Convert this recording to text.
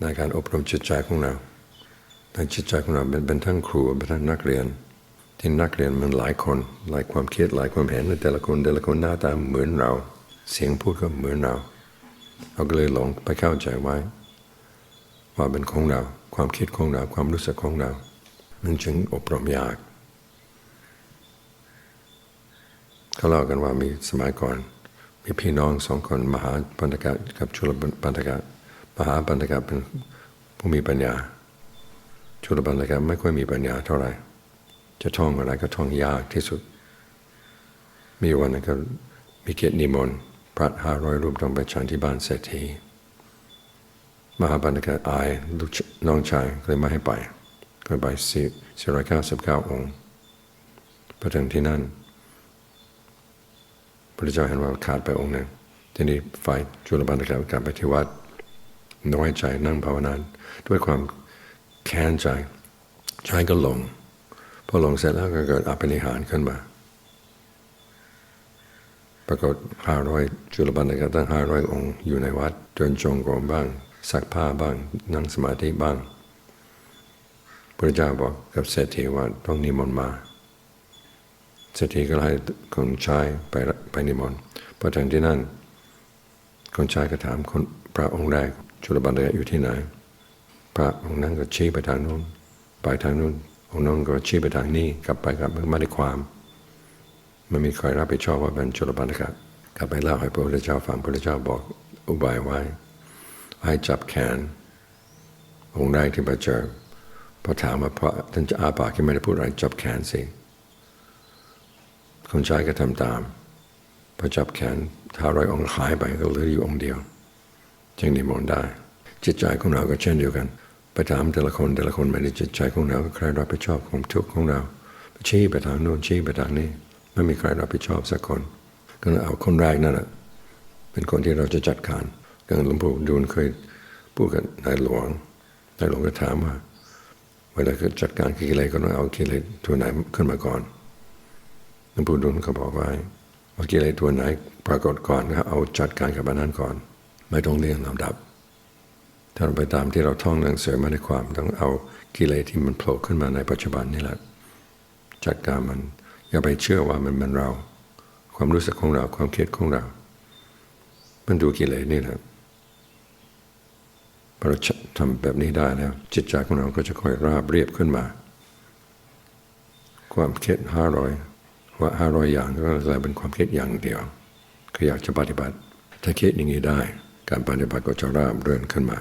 ในการอบรมจิตใจของเราในจิตใจของเราเป็นเป็นทั้งครูเป็นทั้งนักเรียน ที่นักเรียนมันหลายคน หลายความคิดหลายความเห็นแต่ละคนแต่ละคนหน้าตาเหมือนเรา เสียงพูดก็เหมือนเราเราก็เลยหลงไปเข้าใจไว้ ว่าเป็นของเรา ความคิดของเราความรู้สึกของเรา มันจึงอบรมยากเขาเล่ากันว่ามีสมัยก่อน มีพี่น้องสองคนมหาปันธกะกับชุลปันธกะ มหาปันธกะเป็นผู้มีปัญญา ชุลปันธกะไม่ค่อยมีปัญญาเท่าไหร่ จะท่องอะไรก็ท่องยากที่สุด มีวันนึงก็มีเกียรตินิมนต์พระห้าร้อยรูปต้องไปฉันที่บ้านเศรษฐีมหาปันธกะอายลูกน้องชายก็เลยไม่ให้ไปก็ไปสี่สี่ร้อยเก้าสิบเก้าองค์พอถึงที่นั่นพระเจ้าเห็นว่าขาดไปองค์หนึ่งทีนี้ฝ่ายจุลปันธกะกลับไปที่วัด น้อยใจนั่งภาวนาด้วยความแค้นใจใจก็ลง พอลงเสร็จแล้วก็เกิดอภินิหารขึ้นมา ปรากฏห้าร้อยจุลปันธกะตั้งห้าร้อยองค์อยู่ในวัดเดินจงกรมบ้างซักผ้าบ้าง นั่งสมาธิบ้างพระเจ้าบอกกับเศรษฐีว่าต้องนิมนต์มาเศรษฐีก็ให้คนชายไปไปนิมนต์พอถึงที่นั่นคนชายก็ถามคนพระองค์แรก จุลบันเดอยู่ที่ไหน พระองค์นั้นก็ชี้ไปทางนู้นไปทางนู้นองค์นั้นก็ชี้ไปทางนี้กลับไปกลับไม่ได้ความไม่มีใครรับผิดชอบว่าเป็นจุลบันเดกกลับไปเล่าให้พระพุทธเจ้าฟังพระพุทธเจ้าบอกอุบายไว้ ให้จับแขน องค์แรกที่มาเจอพอถามว่าพระท่านจะอาปากที่ไม่ได้พูดอะไรจับแขนสิคนชายก็ทำตามพอจับแขนท้าร้อยองค์หายไปก็เหลืออยู่องค์เดียว จึงนิมนต์ได้ จิตใจของเราก็เช่นเดียวกันไปถามแต่ละคนแต่ละคนไม่ได้จิตใจของเราใครรับผิดชอบความทุกข์ของเราชี้ไปทางโน้นชี้ไปทางนี้ไม่มีใครรับผิดชอบสักคน ก็เอาคนแรกนั่นแหละเป็นคนที่เราจะจัดการกังหลวงปู่ดูลเคยพูดกับนายหลวงนายหลวงก็ถามว่าเวลาจัดการกิเลสก็ต้องเอากิเลสตัวไหนขึ้นมาก่อนหลวงปู่ดูลก็บอกว่าว่ากิเลสตัวไหนปรากฏก่อนก็เอาจัดการกับอันนั้นก่อน ไม่ต้องเรียงลำดับ ถ้าเราไปตามที่เราท่องหนังสือมาในความต้องเอากิเลสที่มันโผล่ขึ้นมาในปัจจุบันนี่แหละจัดการมันอย่าไปเชื่อว่ามันเป็นเรา ความรู้สึกของเราความคิดของเรา มันดูกิเลสนี่แหละพอเราทำแบบนี้ได้แล้วจิตใจของเราก็จะค่อยราบเรียบขึ้นมา ความคิดห้าร้อยว่าห้าร้อยอย่างก็กลายเป็นความคิดอย่างเดียวคืออยากจะปฏิบัติ ถ้าคิดอย่างนี้ได้ การปฏิบัติก็จะราบเรื่อนขึ้นมา